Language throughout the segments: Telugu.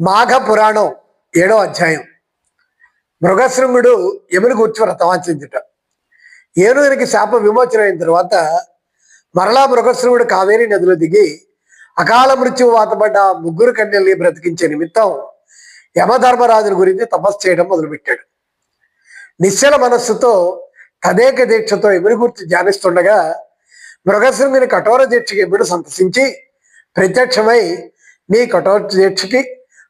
మాఘ పురాణం ఏడో అధ్యాయం. మృగశృంగుడు యముని కూర్చి వ్రతమాచించుట ఏనుగునికి శాప విమోచన అయిన తర్వాత మరలా మృగశృంగుడు కావేరీ నదిలో దిగి అకాల మృత్యువు వాతపడ్డ ముగ్గురు కన్యల్ని బ్రతికించే నిమిత్తం యమధర్మరాజుని గురించి తపస్సు చేయడం మొదలుపెట్టాడు. నిశ్చల మనస్సుతో తదేక దీక్షతో ఎముడి గుర్తి ధ్యానిస్తుండగా మృగశృంగుని కఠోర దీక్షకి ఎముడు సంతసించి ప్రత్యక్షమై నీ కఠోర దీక్షకి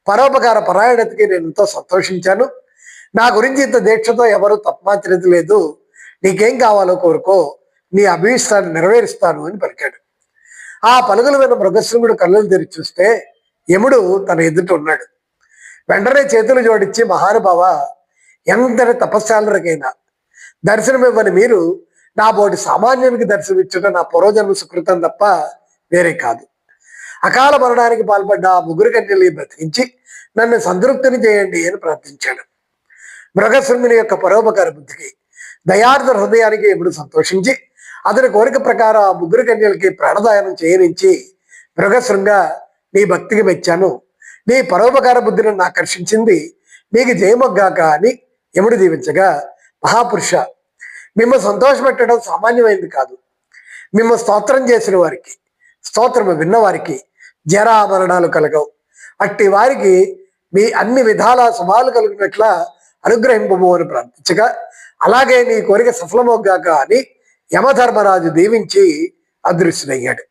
పరోపకార పరాయణతకి నేను ఎంతో సంతోషించాను. నా గురించి ఇంత దీక్షతో ఎవరు తప్మాచరిత లేదు. నీకేం కావాలో కోరుకో నీ అభీష్టాన్ని నెరవేరుస్తాను అని పలికాడు. ఆ పలుకుల మీద మృగశృంగుడు కళ్ళు తెరిచి చూస్తే యముడు తన ఎదుట ఉన్నాడు. వెంటనే చేతులు జోడించి మహానుభావ ఎంతటి తపస్సాలకైనా దర్శనమివ్వని మీరు నా బోటి సామాన్యునికి దర్శనమిచ్చుట నా పూర్వజన్మ సుకృతం తప్ప వేరే కాదు. అకాల మరణానికి పాల్పడ్డ ఆ ముగ్గురు కన్యల్ని బ్రతికించి నన్ను సంతృప్తిని చేయండి అని ప్రార్థించాడు. మృగశృంగుని యొక్క పరోపకార బుద్ధికి దయార్థ హృదయానికి ఎప్పుడు సంతోషించి అతని కోరిక ప్రకారం ఆ ముగ్గురు కన్యలకి ప్రాణదానం చేయనించి మృగశృంగ నీ భక్తికి మెచ్చాను. నీ పరోపకార బుద్ధిని నన్ను ఆకర్షించింది నీకు జయమొగ్గాక అని యముడు దీవించగా మహాపురుష మిమ్మ సంతోషపెట్టడం సామాన్యమైనది కాదు. మిమ్మ స్తోత్రం చేసిన వారికి స్తోత్రము విన్నవారికి జరాభరణాలు కలగవు. అట్టి వారికి మీ అన్ని విధాల శుభాలు కలిగినట్ల అనుగ్రహింపము అని ప్రార్థించగా అలాగే నీ కోరిక సఫలమోగాక అని యమధర్మరాజు దీవించి అదృశ్యుడయ్యాడు.